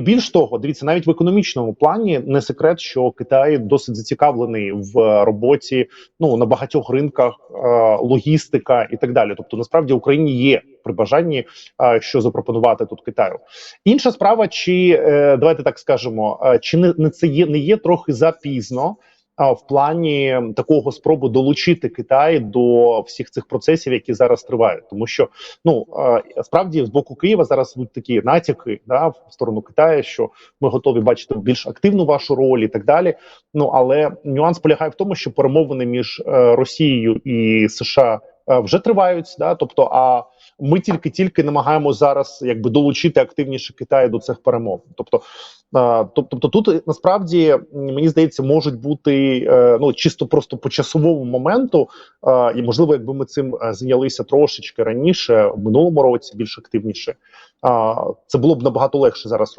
Більш того, дивіться, навіть в економічному плані не секрет, що Китай досить зацікавлений в роботі ну на багатьох ринках, е, логістика і так далі. Тобто, насправді Україні є при бажанні, е, що запропонувати тут Китаю. Інша справа, чи е, давайте так скажемо, чи не це є не є трохи запізно. В плані такого спробу долучити Китай до всіх цих процесів, які зараз тривають, тому що ну справді з боку Києва зараз будуть такі натяки да, в сторону Китаю, що ми готові бачити більш активну вашу роль і так далі. Ну але нюанс полягає в тому, що перемовини між е, Росією і США вже тривають. Да, тобто, а ми тільки-тільки намагаємося зараз якби долучити активніше Китай до цих перемовин. Тобто, е, тобто тут насправді мені здається, можуть бути е, ну чисто просто по часовому моменту, е, і можливо, якби ми цим е, зайнялися трошечки раніше в минулому році, більш активніше. Це було б набагато легше зараз робити.